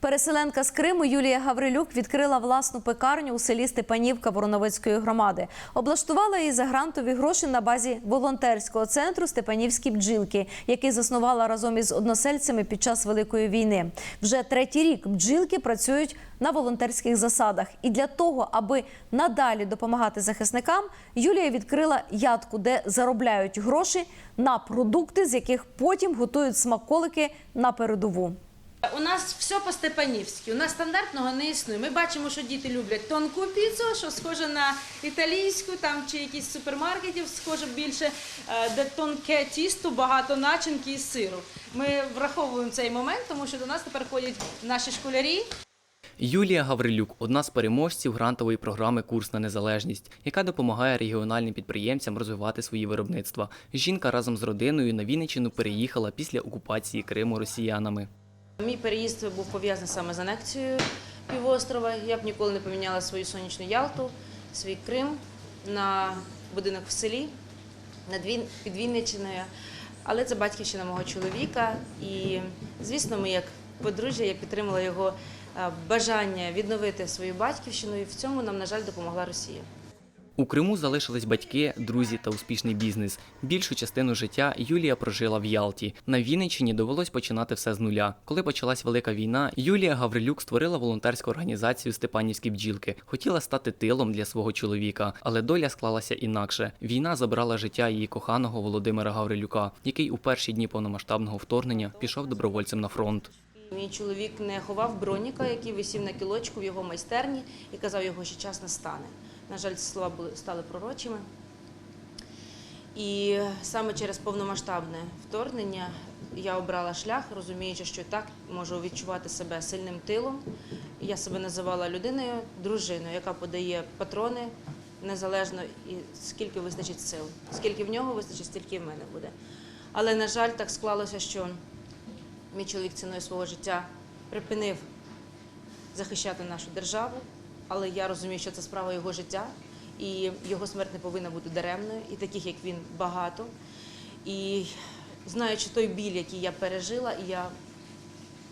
Переселенка з Криму Юлія Гаврилюк відкрила власну пекарню у селі Степанівка Вороновицької громади. Облаштувала її за грантові гроші на базі волонтерського центру Степанівські бджілки, який заснувала разом із односельцями під час Великої війни. Вже третій рік бджілки працюють на волонтерських засадах. І для того, аби надалі допомагати захисникам, Юлія відкрила ядку, де заробляють гроші на продукти, з яких потім готують смаколики на передову. У нас все по-степанівськи. У нас стандартного не існує. Ми бачимо, що діти люблять тонку піцу, що схоже на італійську, там чи якісь супермаркетів, схоже більше, е, де тонке тісто, багато начинки і сиру. Ми враховуємо цей момент, тому що до нас тепер ходять наші школярі. Юлія Гаврилюк одна з переможців грантової програми Курс на незалежність, яка допомагає регіональним підприємцям розвивати свої виробництва. Жінка разом з родиною на Вінниччину переїхала після окупації Криму росіянами. Мій переїзд був пов'язаний саме з анексією півострова. Я б ніколи не поміняла свою сонячну Ялту, свій Крим на будинок в селі над під. Але це батьківщина мого чоловіка. І, звісно, ми як подружжя, я підтримала його е, бажання відновити свою батьківщину, і в цьому нам, на жаль, допомогла Росія. У Криму залишились батьки, друзі та успішний бізнес. Більшу частину життя Юлія прожила в Ялті. На Вінниччині довелось починати все з нуля. Коли почалась велика війна, Юлія Гаврилюк створила волонтерську організацію Степанівські бджілки. Хотіла стати тилом для свого чоловіка, але доля склалася інакше. Війна забрала життя її коханого Володимира Гаврилюка, який у перші дні повномасштабного вторгнення пішов добровольцем на фронт. Мій чоловік не ховав броніка, який висів на кілочку в його майстерні і казав, його ще час настане. На жаль, слова стали пророчими. І саме через повномасштабне вторгнення я обрала шлях, розуміючи, що так можу відчувати себе сильним тилом. Я себе називала людиною, дружиною, яка подає патрони незалежно і скільки вистачить сил. Скільки в нього вистачить, стільки в мене буде. Але, на жаль, так склалося, що Мій чоловік ціною свого життя припинив захищати нашу державу, але я розумію, що це справа його життя, і його смерть не повинна бути даремною, і таких, як він, багато. І знаючи той біль, який я пережила, я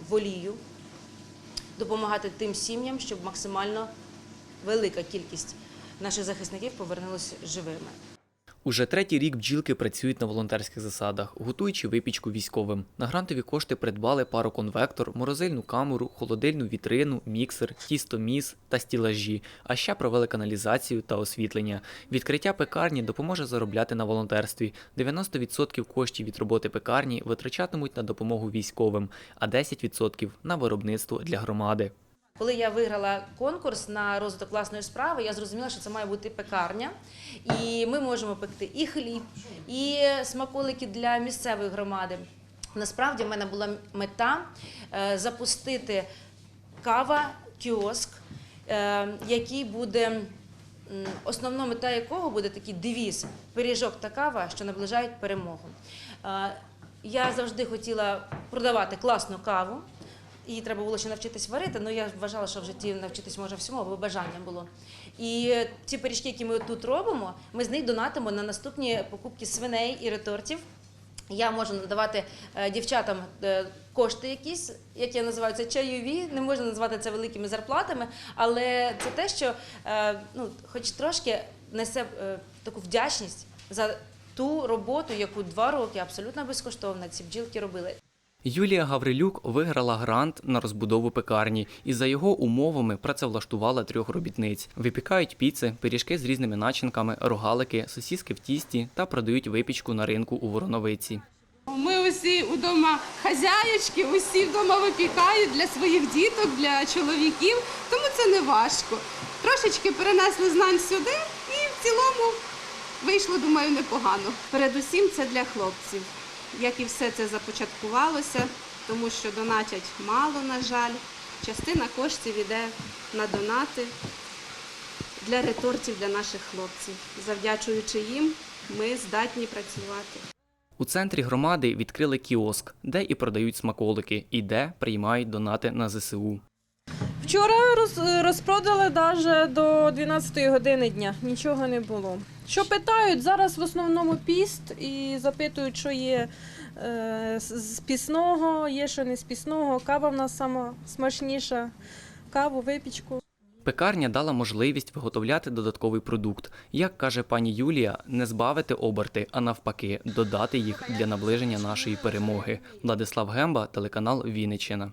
волію допомагати тим сім'ям, щоб максимально велика кількість наших захисників повернулася живими. Уже третій рік бджілки працюють на волонтерських засадах, готуючи випічку військовим. На грантові кошти придбали пароконвектор, морозильну камеру, холодильну вітрину, міксер, тістоміс та стілажі, а ще провели каналізацію та освітлення. Відкриття пекарні допоможе заробляти на волонтерстві. 90% коштів від роботи пекарні витрачатимуть на допомогу військовим, а 10% на виробництво для громади. Коли я виграла конкурс на розвиток власної справи, я зрозуміла, що це має бути пекарня, і ми можемо пекти і хліб, і смаколики для місцевої громади. Насправді в мене була мета е, запустити кава кіоск, е, який буде основна мета якого буде такий девіз пиріжок та кава, що наближають перемогу. Е, Я завжди хотіла продавати класну каву. Її треба було ще навчитись варити, але я вважала, що в житті навчитись може всьому, бо бажання було. І ці пиріжки, які ми тут робимо, ми з них донатимо на наступні покупки свиней і ретортів. Я можу надавати е, дівчатам е, кошти якісь, як я називаю це чайові. Не можна назвати це великими зарплатами, але це те, що е, ну, хоч трошки несе таку вдячність за ту роботу, яку два роки абсолютно безкоштовно ці бджілки робили. Юлія Гаврилюк виграла грант на розбудову пекарні і за його умовами працевлаштувала трьох робітниць. Випікають піци, пиріжки з різними начинками, рогалики, сосіски в тісті та продають випічку на ринку у Вороновиці. Ми усі вдома хазяєчки, усі вдома випікають для своїх діток, для чоловіків, тому це не важко. Трошечки перенесли знань сюди і в цілому вийшло, думаю, непогано. Передусім це для хлопців. Як і все це започаткувалося, тому що донатять мало, на жаль. Частина коштів іде на донати для ретортів для наших хлопців. Завдячуючи їм, ми здатні працювати. У центрі громади відкрили кіоск, де і продають смаколики, і де приймають донати на ЗСУ. Вчора роз, розпродали навіть до 12 години дня. Нічого не було. Що питають, зараз в основному піст і запитують, що є Е, З пісного, є що не з пісного. Кава в нас сама смачніша. Каву, випічку. Пекарня дала можливість виготовляти додатковий продукт. Як каже пані Юлія, не збавити оберти, а навпаки, додати їх для наближення нашої перемоги. Владислав Гемба, телеканал Вінниччина.